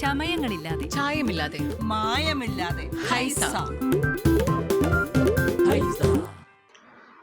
ചമയങ്ങളില്ലാതെ. ചായമില്ലാതെ. മായമില്ലാതെ. ഹൈസ.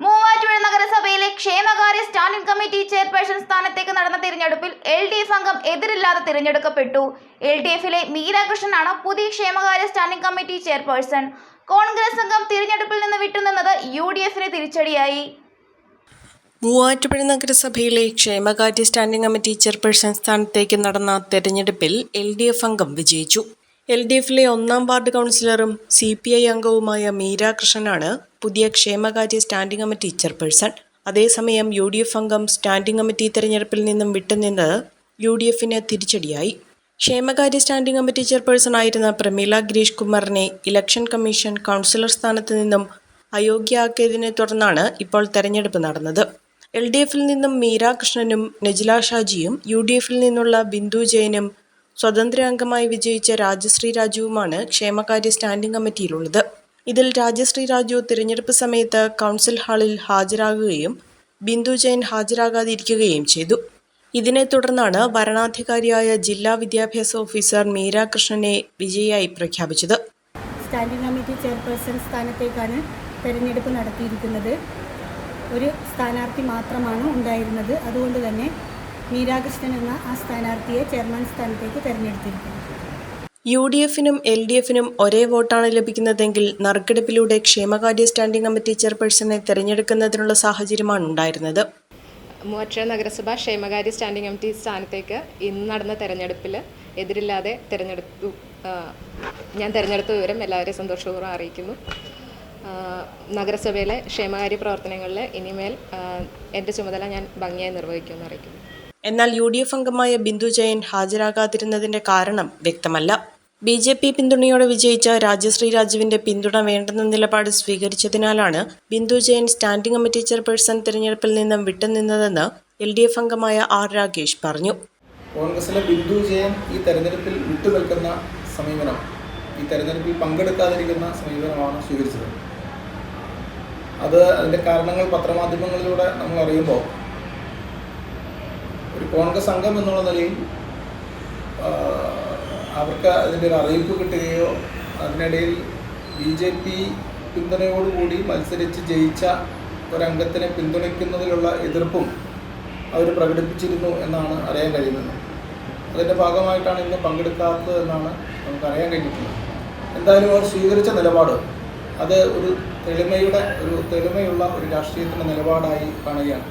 മൂവാറ്റുപുഴ നഗരസഭയിലെ ക്ഷേമകാര്യ standing committee chairperson സ്ഥാനത്തേക്ക് നടന്ന തിരഞ്ഞെടുപ്പിൽ എൽ ഡി എഫ് അംഗം എതിരില്ലാതെ തിരഞ്ഞെടുക്കപ്പെട്ടു. എൽ ഡി എഫിലെ മീരാകൃഷ്ണനാണ് പുതിയ ക്ഷേമകാര്യ സ്റ്റാൻഡിംഗ് കമ്മിറ്റി ചെയർപേഴ്സൺ. കോൺഗ്രസ് അംഗം തിരഞ്ഞെടുപ്പിൽ നിന്ന് വിട്ടുനിന്നത് യു ഡി എഫിന് തിരിച്ചടിയായി. മൂവാറ്റുപുഴ നഗരസഭയിലെ ക്ഷേമകാര്യ സ്റ്റാൻഡിംഗ് കമ്മിറ്റി ചെയർപേഴ്സൺ സ്ഥാനത്തേക്ക് നടന്ന തെരഞ്ഞെടുപ്പിൽ എൽ ഡി എഫ് അംഗം വിജയിച്ചു. എൽ ഡി എഫിലെ ഒന്നാം വാർഡ് കൗൺസിലറും സി പി ഐ അംഗവുമായ മീര കൃഷ്ണനാണ് പുതിയ ക്ഷേമകാര്യ സ്റ്റാൻഡിംഗ് കമ്മിറ്റി ചെയർപേഴ്സൺ. അതേസമയം യു ഡി എഫ് അംഗം സ്റ്റാൻഡിംഗ് കമ്മിറ്റി തെരഞ്ഞെടുപ്പിൽ നിന്നും വിട്ടുനിന്നത് യു ഡി എഫിന് തിരിച്ചടിയായി. ക്ഷേമകാര്യ സ്റ്റാൻഡിംഗ് കമ്മിറ്റി ചെയർപേഴ്സൺ ആയിരുന്ന പ്രമീള ഗിരീഷ് കുമാറിനെ ഇലക്ഷൻ കമ്മീഷൻ കൗൺസിലർ സ്ഥാനത്ത് നിന്നും അയോഗ്യയാക്കിയതിനെ തുടർന്നാണ് ഇപ്പോൾ തെരഞ്ഞെടുപ്പ് നടന്നത്. എൽ ഡി എഫിൽ നിന്നും മീര കൃഷ്ണനും നജില ഷാജിയും യു ഡി എഫിൽ നിന്നുള്ള ബിന്ദു ജയനും സ്വതന്ത്ര അംഗമായി വിജയിച്ച രാജശ്രീ രാജുവുമാണ് ക്ഷേമകാര്യ സ്റ്റാൻഡിംഗ് കമ്മിറ്റിയിലുള്ളത്. ഇതിൽ രാജശ്രീ രാജു തിരഞ്ഞെടുപ്പ് സമയത്ത് കൗൺസിൽ ഹാളിൽ ഹാജരാകുകയും ബിന്ദു ജയൻ ഹാജരാകാതിരിക്കുകയും ചെയ്തു. ഇതിനെ തുടർന്നാണ് വരണാധികാരിയായ ജില്ലാ വിദ്യാഭ്യാസ ഓഫീസർ മീര കൃഷ്ണനെ വിജയിയായി പ്രഖ്യാപിച്ചത്. സ്റ്റാൻഡിംഗ് കമ്മിറ്റി ചെയർപേഴ്സൺ സ്ഥാനത്തേക്കാണ് തെരഞ്ഞെടുപ്പ് നടത്തിയിരിക്കുന്നത്. ഒരു സ്ഥാനാർത്ഥി മാത്രമാണ് ഉണ്ടായിരുന്നത്. അതുകൊണ്ട് തന്നെ മീരാകൃഷ്ണൻ എന്ന ആ സ്ഥാനാർത്ഥിയെ ചെയർമാൻ സ്ഥാനത്തേക്ക് തെരഞ്ഞെടുത്തിരിക്കുന്നു. യു ഡി എഫിനും എൽ ഡി എഫിനും ഒരേ വോട്ടാണ് ലഭിക്കുന്നതെങ്കിൽ നറുക്കെടുപ്പിലൂടെ ക്ഷേമകാര്യ സ്റ്റാൻഡിംഗ് കമ്മിറ്റി ചെയർപേഴ്സണെ തിരഞ്ഞെടുക്കുന്നതിനുള്ള സാഹചര്യമാണ് ഉണ്ടായിരുന്നത്. മൂവാറ്റുപുഴ നഗരസഭ ക്ഷേമകാര്യ സ്റ്റാൻഡിംഗ് കമ്മിറ്റി സ്ഥാനത്തേക്ക് ഇന്ന് നടന്ന തെരഞ്ഞെടുപ്പിൽ എതിരില്ലാതെ തിരഞ്ഞെടുത്തു ഞാൻ തിരഞ്ഞെടുത്ത വിവരം എല്ലാവരെയും സന്തോഷപൂർവം അറിയിക്കുന്നു. നഗരസഭയിലെ ക്ഷേമകാര്യ പ്രവർത്തനങ്ങളിൽ ഇനിമേൽ എന്റെ എന്റെ ചുമതല ഞാൻ ഭംഗിയായി നിർവഹിക്കുമെന്ന് അറിയിക്കുന്നു. എന്നാൽ യു ഡി എഫ് അംഗമായ ബിന്ദു ജയൻ ഹാജരാകാതിരുന്നതിന്റെ കാരണം വ്യക്തമല്ല. ബി ജെ പി പിന്തുണയോടെ വിജയിച്ച രാജശ്രീ രാജുവിന്റെ പിന്തുണ വേണ്ടെന്ന നിലപാട് സ്വീകരിച്ചതിനാലാണ് Bindu Jayan standing committee chairperson തിരഞ്ഞെടുപ്പിൽ നിന്നും വിട്ടുനിന്നതെന്ന് എൽ ഡി എഫ് അംഗമായ ആർ രാകേഷ് പറഞ്ഞു. കോൺഗ്രസിലെ ബിന്ദു ജയൻ ഈ തെരഞ്ഞെടുപ്പിൽ വിട്ടുനിൽക്കുന്ന സമീപനം ഈ തെരഞ്ഞെടുപ്പിൽ പങ്കെടുക്കാതിരിക്കുന്ന സമീപനമാണ് സ്വീകരിച്ചത്. അത് അതിന്റെ കാരണങ്ങൾ പത്രമാധ്യമങ്ങളിലൂടെ നമ്മൾ അറിയുമ്പോൾ ഒരു കോൺഗ്രസ് അംഗം എന്നുള്ള നിലയിൽ അവർക്ക് അതിന്റെ ഒരു അറിയിപ്പ് കിട്ടുകയോ അതിനിടയിൽ ബി ജെ പി പിന്തുണയോടുകൂടി മത്സരിച്ച് ജയിച്ച ഒരംഗത്തിനെ പിന്തുണയ്ക്കുന്നതിലുള്ള എതിർപ്പും അവർ പ്രകടിപ്പിച്ചിരുന്നു എന്നാണ് അറിയാൻ കഴിയുന്നത്. അതിന്റെ ഭാഗമായിട്ടാണ് ഇന്ന് പങ്കെടുക്കാത്തത് എന്നാണ് നമുക്ക് അറിയാൻ കഴിഞ്ഞിട്ടുള്ളത്. എന്തായാലും അവർ സ്വീകരിച്ച നിലപാട് അത് ഒരു തെളിമയുടെ ഒരു തെളിമയുള്ള ഒരു രാഷ്ട്രീയത്തിന്റെ നിലപാടായി കാണുകയാണ്.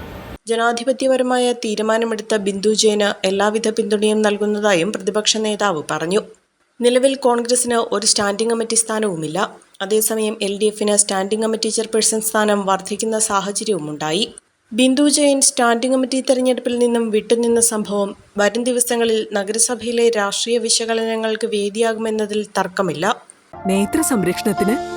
ജനാധിപത്യപരമായ തീരുമാനമെടുത്ത ബിന്ദു ജയന് എല്ലാവിധ പിന്തുണയും നൽകുന്നതായും പ്രതിപക്ഷ നേതാവ് പറഞ്ഞു. നിലവിൽ കോൺഗ്രസിന് ഒരു സ്റ്റാൻഡിംഗ് കമ്മിറ്റി സ്ഥാനവുമില്ല. അതേസമയം എൽ ഡി എഫിന് സ്റ്റാൻഡിംഗ് കമ്മിറ്റി ചെയർപേഴ്സൺ സ്ഥാനം വർദ്ധിക്കുന്ന സാഹചര്യവുമുണ്ടായി. ബിന്ദു ജയൻ സ്റ്റാൻഡിംഗ് കമ്മിറ്റി തെരഞ്ഞെടുപ്പിൽ നിന്നും വിട്ടുനിന്ന സംഭവം വരും ദിവസങ്ങളിൽ നഗരസഭയിലെ രാഷ്ട്രീയ വിശകലനങ്ങൾക്ക് വേദിയാകുമെന്നതിൽ തർക്കമില്ല. നേത്ര സംരക്ഷണത്തിന്